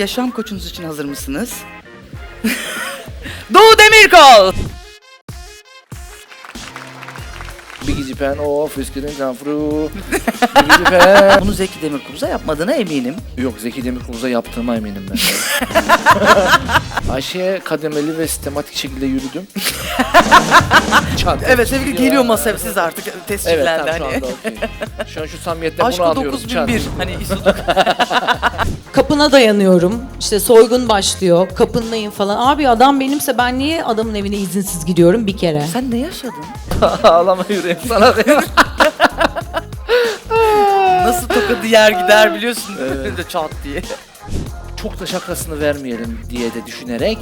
yaşam koçunuz için hazır mısınız? Doğu Demirkol! Biggie Pen of Üsküdar Canfru. Biggie Pen. Bunu Zeki Demirkubuz'a yapmadığına eminim. Yok Zeki Demirkubuz'a yaptığıma eminim ben. Ayşe'ye kademeli ve sistematik şekilde yürüdüm. Çat. Evet sevgili geliyor masaya siz artık Evet tescillendi tamam şu hani. anda okey. Şu an şu samimiyetten Aşkı bunu alıyoruz. 9001 Çat. hani İSU'da Kapına dayanıyorum. İşte soygun başlıyor. Kapındayım falan. Abi adam benimse ben niye adamın evine izinsiz gidiyorum bir kere? Sen ne yaşadın? Ağlama yüreğim sana. Nasıl tokadı yer gider biliyorsun Evet. de çat diye. Çok da şakasını vermeyelim diye de düşünerek